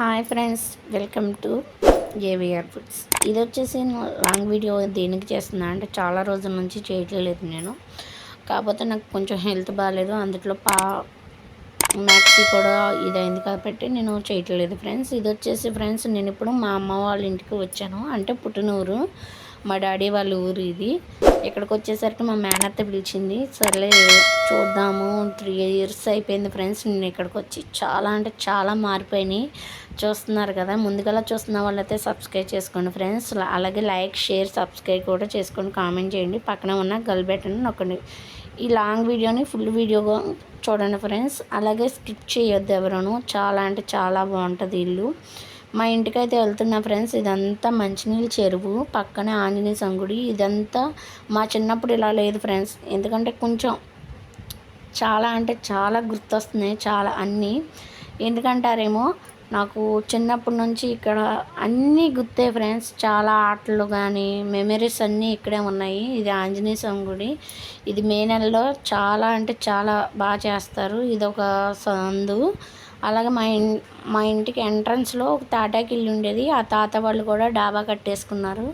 Hi friends welcome to JVR foods. ఇది వచ్చేసి నేను లాంగ్ వీడియో దేనికి చేస్తున్నా అంటే చాలా రోజుల నుంచి చేయట్లేదు నేను. కాకపోతే నాకు కొంచెం హెల్త్ బాగాలేదు అందులో పా మ్యాక్సీ కూడా ఇదైంది కాబట్టి నేను చేయట్లేదు ఫ్రెండ్స్. ఇది వచ్చేసి ఫ్రెండ్స్ నేను ఇప్పుడు మా అమ్మ వాళ్ళ ఇంటికి వచ్చాను. అంటే పుట్టినూరు. మా డాడీ వాళ్ళ ఊరు ఇది. ఇక్కడికి వచ్చేసరికి మా మేనత్త పిలిచింది సర్లే చూద్దాము త్రీ ఇయర్స్ అయిపోయింది ఫ్రెండ్స్ నేను ఇక్కడికి వచ్చి చాలా అంటే చాలా మారిపోయినాయి. చూస్తున్నారు కదా ముందుగా చూస్తున్న వాళ్ళైతే సబ్స్క్రైబ్ చేసుకోండి ఫ్రెండ్స్ అలాగే లైక్ షేర్ సబ్స్క్రైబ్ కూడా చేసుకోండి కామెంట్ చేయండి. పక్కన ఉన్న గల్ బటన్ నొక్కండి. ఈ లాంగ్ వీడియోని ఫుల్ వీడియోగా చూడండి ఫ్రెండ్స్ అలాగే స్కిప్ చేయొద్దు ఎవరను. చాలా అంటే చాలా బాగుంటుంది ఇల్లు. మా ఇంటికైతే వెళ్తున్నా ఫ్రెండ్స్. ఇదంతా మంచినీళ్ళ చెరువు పక్కనే ఆంజనేయ సంగుడి ఇదంతా మా చిన్నప్పుడు ఇలా లేదు ఫ్రెండ్స్. ఎందుకంటే కొంచెం చాలా అంటే చాలా గుర్తొస్తున్నాయి చాలా అన్నీ. ఎందుకంటారేమో నాకు చిన్నప్పటి నుంచి ఇక్కడ అన్నీ గుర్తే ఫ్రెండ్స్. చాలా ఆటలు కానీ మెమరీస్ అన్నీ ఇక్కడే ఉన్నాయి. ఇది ఆంజనేయ స్వామి గుడి. ఇది మే నెలలో చాలా అంటే చాలా బాగా చేస్తారు. ఇది ఒక సందు. అలాగే మా ఇం మా ఇంటికి ఎంట్రన్స్లో ఒక తాటాకి ఇల్లు ఉండేది. ఆ తాత వాళ్ళు కూడా డాబా కట్టేసుకున్నారు.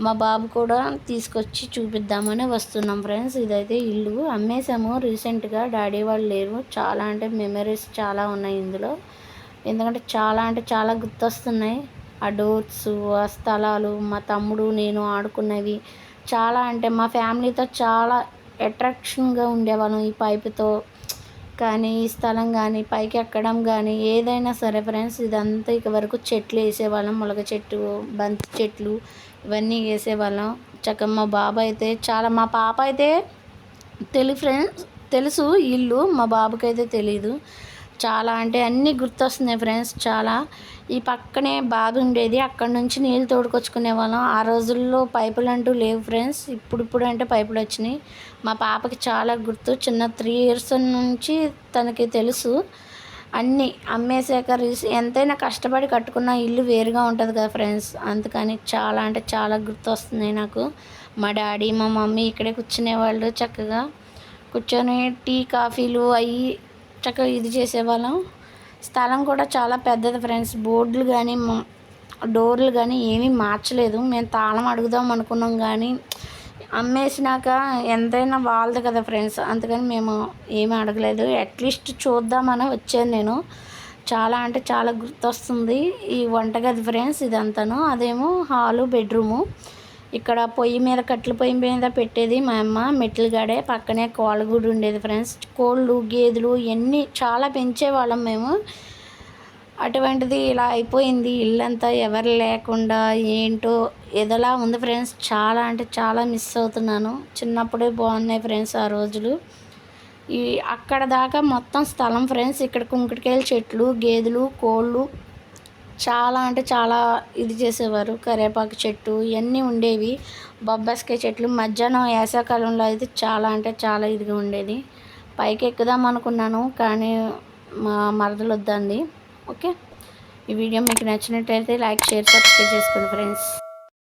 మా బాబు కూడా తీసుకొచ్చి చూపిద్దామని వస్తున్నాం ఫ్రెండ్స్. ఇదైతే ఇల్లు. అమ్మేసాము రీసెంట్గా డాడీ వాళ్ళు లేరు. చాలా అంటే మెమరీస్ చాలా ఉన్నాయి ఇందులో. ఎందుకంటే చాలా అంటే చాలా గుర్తొస్తున్నాయి. ఆ డోర్స్ ఆ స్థలాలు మా తమ్ముడు నేను ఆడుకున్నవి. చాలా అంటే మా ఫ్యామిలీతో చాలా అట్రాక్షన్గా ఉండేవాళ్ళం ఈ పైపుతో. కానీ ఈ స్థలం కానీ పైకి ఎక్కడం కానీ ఏదైనా సరే ఫ్రెండ్స్ ఇదంతా ఇక వరకు చెట్లు వేసేవాళ్ళం. మొలక చెట్టు బంతి చెట్లు ఇవన్నీ వేసేవాళ్ళం. చక్కగా మా బాబు అయితే చాలా మా పాప అయితే తెలి ఫ్రెండ్స్ తెలుసు ఇల్లు మా బాబుకైతే తెలీదు. చాలా అంటే అన్నీ గుర్తొస్తున్నాయి ఫ్రెండ్స్ చాలా. ఈ పక్కనే బావి ఉండేది అక్కడ నుంచి నీళ్ళు తోడుకొచ్చుకునే వాళ్ళం. ఆ రోజుల్లో పైపులు అంటూ లేవు ఫ్రెండ్స్ ఇప్పుడిప్పుడు అంటే పైపులు వచ్చినాయి. మా పాపకి చాలా గుర్తు చిన్న త్రీ ఇయర్స్ నుంచి తనకి తెలుసు. అన్నీ అమ్మేసాక ఎంతైనా కష్టపడి కట్టుకున్న ఇల్లు వేరుగా ఉంటుంది కదా ఫ్రెండ్స్ అందుకని చాలా అంటే చాలా గుర్తొస్తున్నాయి నాకు. మా డాడీ మా మమ్మీ ఇక్కడే కూర్చునేవాళ్ళు చక్కగా. కూర్చొని టీ కాఫీలు అవి చక్కగా ఇది చేసేవాళ్ళం. స్థలం కూడా చాలా పెద్దది ఫ్రెండ్స్. బోర్డులు కానీ డోర్లు కానీ ఏమీ మార్చలేదు. మేము తాళం అడుగుదాం అనుకున్నాం కానీ అమ్మేసినాక ఎంతైనా వాళ్ళది కదా ఫ్రెండ్స్. అందుకని మేము ఏమీ అడగలేదు. అట్లీస్ట్ చూద్దామని వచ్చాను నేను. చాలా అంటే చాలా గుర్తొస్తుంది ఈ వంటగది ఫ్రెండ్స్ ఇదంతాను. అదేమో హాలు బెడ్రూము. ఇక్కడ పొయ్యి మీద కట్టెల పొయ్యి మీద పెట్టేది మా అమ్మ. మెట్లు గడే పక్కనే కోళ్ళగూడు ఉండేది ఫ్రెండ్స్. కోళ్ళు గేదెలు ఇవన్నీ చాలా పెంచేవాళ్ళం మేము. అటువంటిది ఇలా అయిపోయింది. ఇల్లంతా ఎవరు లేకుండా ఏంటో ఎదలా ఉంది ఫ్రెండ్స్. చాలా అంటే చాలా మిస్ అవుతున్నాను. చిన్నప్పుడే బాగున్నాయి ఫ్రెండ్స్ ఆ రోజులు. ఈ అక్కడ దాకా మొత్తం స్థలం ఫ్రెండ్స్. ఇక్కడ కుంకుడికాయల చెట్లు గేదెలు కోళ్ళు చాలా అంటే చాలా ఇది చేసేవారు. కరివేపాకు చెట్టు ఇవన్నీ ఉండేవి. బొబ్బాస్కాయ చెట్లు మధ్యాహ్నం వేసవకాలంలో అయితే చాలా అంటే చాలా ఇదిగా ఉండేది. పైకి ఎక్కుదాం అనుకున్నాను కానీ మా మరదలు వద్దండి ఓకే? ఈ వీడియో మీకు నచ్చినట్టయితే లైక్ షేర్ సబ్స్క్రైబ్ చేసుకోండి ఫ్రెండ్స్.